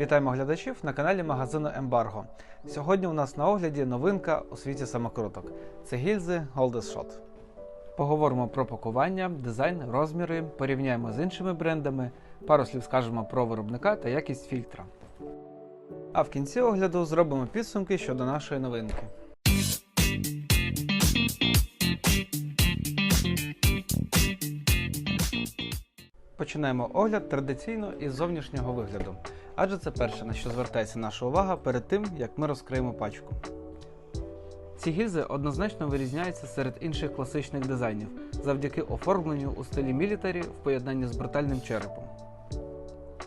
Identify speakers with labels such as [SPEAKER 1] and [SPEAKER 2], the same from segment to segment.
[SPEAKER 1] Вітаємо глядачів на каналі магазину Ембарго. Сьогодні у нас на огляді новинка у світі самокруток. Це гільзи Goldes Shot. Поговоримо про пакування, дизайн, розміри, порівняємо з іншими брендами, пару слів скажемо про виробника та якість фільтра. А в кінці огляду зробимо підсумки щодо нашої новинки. Починаємо огляд традиційно із зовнішнього вигляду, адже це перше, на що звертається наша увага перед тим, як ми розкриємо пачку. Ці гільзи однозначно вирізняються серед інших класичних дизайнів завдяки оформленню у стилі мілітарі в поєднанні з брутальним черепом.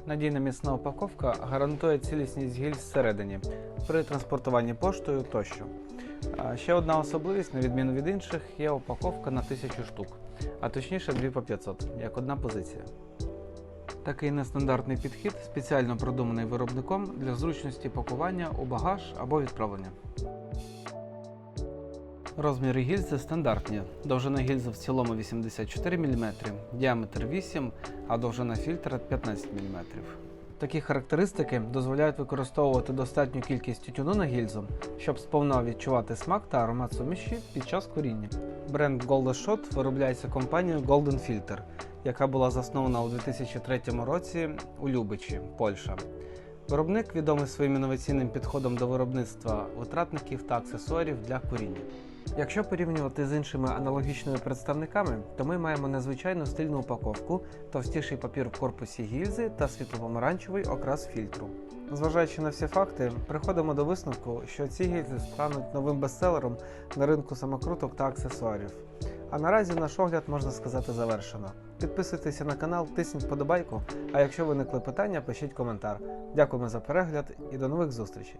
[SPEAKER 1] Надійна міцна упаковка гарантує цілісність гільз всередині при транспортуванні поштою тощо. Ще одна особливість, на відміну від інших, є упаковка на 1000 штук, а точніше 2 по 500, як одна позиція. Такий нестандартний підхід спеціально продуманий виробником для зручності пакування у багаж або відправлення. Розміри гільзи стандартні. Довжина гільзи в цілому 84 мм, діаметр 8 а довжина фільтра 15 мм. Такі характеристики дозволяють використовувати достатню кількість тютюну на гільзу, щоб сповна відчувати смак та аромат суміші під час куріння. Бренд Golden Shot виробляється компанією Golden Filter, яка була заснована у 2003 році у Любичі, Польща. Виробник відомий своїм інноваційним підходом до виробництва витратників та аксесуарів для куріння. Якщо порівнювати з іншими аналогічними представниками, то ми маємо незвичайну стильну упаковку, товстіший папір в корпусі гільзи та світлопомаранчевий окрас фільтру. Зважаючи на всі факти, приходимо до висновку, що ці гільзи стануть новим бестселером на ринку самокруток та аксесуарів. А наразі наш огляд можна сказати завершено. Підписуйтеся на канал, тисніть вподобайку, а якщо виникли питання, пишіть коментар. Дякуємо за перегляд і до нових зустрічей!